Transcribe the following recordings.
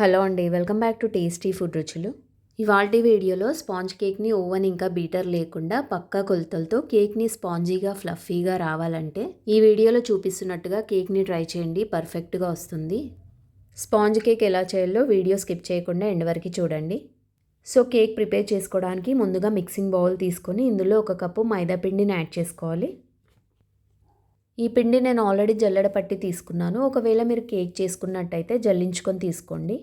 Hello అండి welcome back to tasty food రుచులు. ఇవాల్టి వీడియోలో స్పాంజ్ కేక్ని ఓవెన్ ఇంకా బీటర్ లేకుండా పక్కా కొలతలతో కేక్ని స్పాంజీగా ఫ్లఫీగా రావాలంటే ఈ వీడియోలో చూపిస్తున్నట్టుగా కేక్ని ట్రై చేయండి పర్ఫెక్ట్గా వస్తుంది. స్పాంజ్ కేక్ ఎలా చేయాలో వీడియో స్కిప్ చేయకుండా ఎండ్ వరకు చూడండి. సో కేక్ ప్రిపేర్ చేసుకోవడానికి ముందుగా మిక్సింగ్ బౌల్ తీసుకొని ఇందులో ఒక కప్పు మైదా పిండిని యాడ్ చేసుకోవాలి. ఈ పిండి నేను ఆల్రెడీ జల్లెడ పట్టి తీసుకున్నాను. ఒకవేళ మీరు కేక్ చేసుకున్నట్టయితే జల్లించుకొని తీసుకోండి.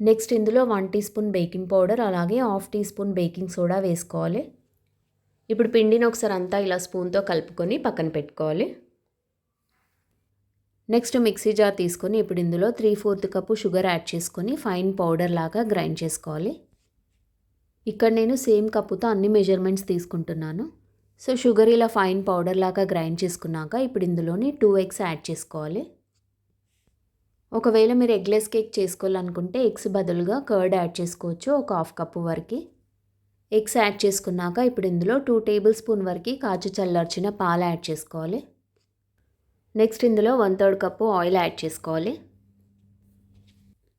నెక్స్ట్ ఇందులో one teaspoon baking powder అలాగే half teaspoon baking soda వేసుకోవాలి. ఇప్పుడు పిండిని ఒకసారి అంతా ఇలా స్పూన్తో కలుపుకొని పక్కన పెట్టుకోవాలి. నెక్స్ట్ మిక్సీ జార్ తీసుకొని ఇప్పుడు ఇందులో three fourth cup sugar add చేసుకొని ఫైన్ పౌడర్ లాగా గ్రైండ్ చేసుకోవాలి. ఇక్కడ నేను సేమ్ కప్పుతో అన్ని మెజర్మెంట్స్ తీసుకుంటున్నాను. సో షుగర్ ఇలా ఫైన్ పౌడర్ లాగా గ్రైండ్ చేసుకున్నాక ఇప్పుడు ఇందులోని టూ ఎగ్స్ యాడ్ చేసుకోవాలి. ఒకవేళ మీరు ఎగ్లెస్ కేక్ చేసుకోవాలనుకుంటే ఎగ్స్ బదులుగా కర్డ్ యాడ్ చేసుకోవచ్చు ఒక హాఫ్ కప్పు వరకు. ఎగ్స్ యాడ్ చేసుకున్నాక ఇప్పుడు ఇందులో టూ టేబుల్ స్పూన్ వరకు కాచు చల్లార్చిన పాలు యాడ్ చేసుకోవాలి. నెక్స్ట్ ఇందులో one third cup oil add చేసుకోవాలి.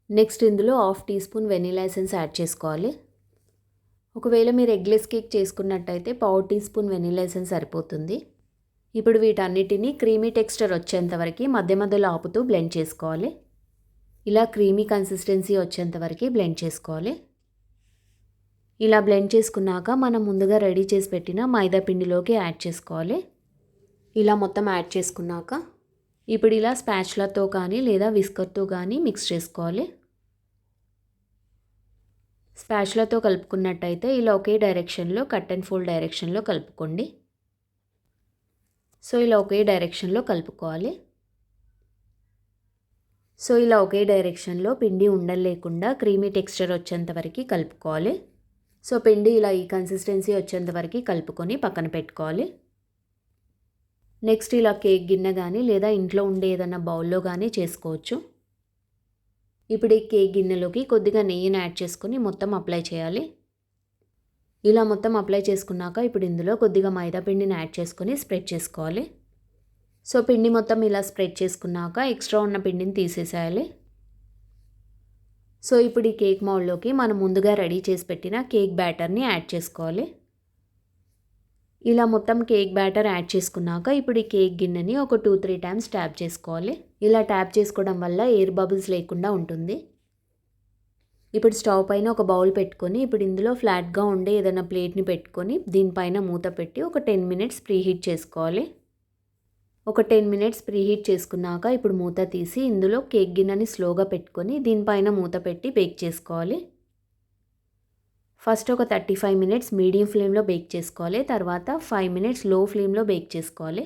నెక్స్ట్ ఇందులో half teaspoon vanilla essence add చేసుకోవాలి. ఒకవేళ మీరు ఎగ్లెస్ కేక్ చేసుకున్నట్టయితే పావు టీ స్పూన్ వెనీలా ఎసెన్స్ సరిపోతుంది. ఇప్పుడు వీటన్నిటిని క్రీమీ టెక్స్చర్ వచ్చేంతవరకు మధ్య మధ్యలో ఆపుతూ బ్లెండ్ చేసుకోవాలి. ఇలా క్రీమీ కన్సిస్టెన్సీ వచ్చేంతవరకు బ్లెండ్ చేసుకోవాలి. ఇలా బ్లెండ్ చేసుకున్నాక మనం ముందుగా రెడీ చేసి పెట్టిన మైదా పిండిలోకి యాడ్ చేసుకోవాలి. ఇలా మొత్తం యాడ్ చేసుకున్నాక ఇప్పుడు ఇలా స్పాచ్లతో కానీ లేదా విస్కర్తో కానీ మిక్స్ చేసుకోవాలి. స్పాచ్లతో కలుపుకున్నట్టయితే ఇలా ఒకే డైరెక్షన్లో కట్ అండ్ ఫోల్డ్ డైరెక్షన్లో కలుపుకోండి. సో ఇలా ఒకే డైరెక్షన్లో కలుపుకోవాలి. సో ఇలా ఒకే డైరెక్షన్లో పిండి ఉండలు లేకుండా క్రీమీ టెక్స్చర్ వచ్చేంత వరకు కలుపుకోవాలి. సో పిండి ఇలా ఈ కన్సిస్టెన్సీ వచ్చేంత వరకు కలుపుకొని పక్కన పెట్టుకోవాలి. నెక్స్ట్ ఇలా కేక్ గిన్నె కానీ లేదా ఇంట్లో ఉండే ఏదైనా బౌల్లో కానీ చేసుకోవచ్చు. ఇప్పుడు ఈ కేక్ గిన్నెలోకి కొద్దిగా నెయ్యిని యాడ్ చేసుకొని మొత్తం అప్లై చేయాలి. ఇలా మొత్తం అప్లై చేసుకున్నాక ఇప్పుడు ఇందులో కొద్దిగా మైదా పిండిని యాడ్ చేసుకొని స్ప్రెడ్ చేసుకోవాలి. సో పిండి మొత్తం ఇలా స్ప్రెడ్ చేసుకున్నాక ఎక్స్ట్రా ఉన్న పిండిని తీసేసేయాలి. సో ఇప్పుడు ఈ కేక్ మౌల్లోకి మనం ముందుగా రెడీ చేసి పెట్టిన కేక్ బ్యాటర్ని యాడ్ చేసుకోవాలి. ఇలా మొత్తం కేక్ బ్యాటర్ యాడ్ చేసుకున్నాక ఇప్పుడు ఈ కేక్ గిన్నెని ఒక టూ త్రీ టైమ్స్ ట్యాప్ చేసుకోవాలి. ఇలా ట్యాప్ చేసుకోవడం వల్ల ఎయిర్ బబుల్స్ లేకుండా ఉంటుంది. ఇప్పుడు స్టవ్ పైన ఒక బౌల్ పెట్టుకొని ఇప్పుడు ఇందులో ఫ్లాట్గా ఉండే ఏదైనా ప్లేట్ని పెట్టుకొని దీనిపైన మూత పెట్టి ఒక టెన్ మినిట్స్ ప్రీహీట్ చేసుకోవాలి. ఒక టెన్ మినిట్స్ ప్రీహీట్ చేసుకున్నాక ఇప్పుడు మూత తీసి ఇందులో కేక్ గిన్నెని స్లోగా పెట్టుకొని దీనిపైన మూత పెట్టి బేక్ చేసుకోవాలి. ఫస్ట్ ఒక థర్టీ ఫైవ్ మినిట్స్ మీడియం ఫ్లేమ్లో బేక్ చేసుకోవాలి. తర్వాత ఫైవ్ మినిట్స్లో ఫ్లేమ్లో బేక్ చేసుకోవాలి.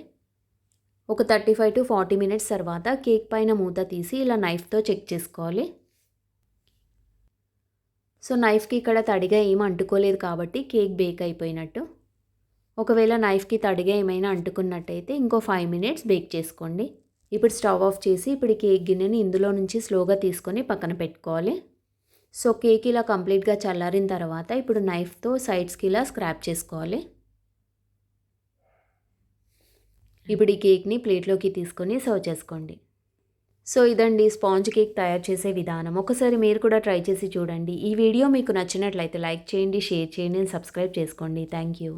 ఒక thirty five to forty minutes తర్వాత కేక్ పైన మూత తీసి ఇలా నైఫ్తో చెక్ చేసుకోవాలి. సో నైఫ్కి ఇక్కడ తడిగా ఏం అంటుకోలేదు కాబట్టి కేక్ బేక్ అయిపోయినట్టు. ఒకవేళ నైఫ్కి తడిగా ఏమైనా అంటుకున్నట్టయితే ఇంకో ఫైవ్ మినిట్స్ బేక్ చేసుకోండి. ఇప్పుడు స్టవ్ ఆఫ్ చేసి ఇప్పుడు కేక్ గిన్నెని ఇందులో నుంచి స్లోగా తీసుకొని పక్కన పెట్టుకోవాలి. సో కేక్ ఇలా కంప్లీట్గా చల్లారిన తర్వాత ఇప్పుడు నైఫ్తో సైడ్స్కి ఇలా స్క్రాప్ చేసుకోవాలి. ఇప్పుడు ఈ కేక్ని ప్లేట్లోకి తీసుకొని సర్వ్ చేసుకోండి. సో ఇదండి స్పాంజ్ కేక్ తయారు చేసే విధానం. ఒకసారి మీరు కూడా ట్రై చేసి చూడండి. ఈ వీడియో మీకు నచ్చినట్లయితే లైక్ చేయండి షేర్ చేయండి సబ్స్క్రైబ్ చేసుకోండి. Thank you.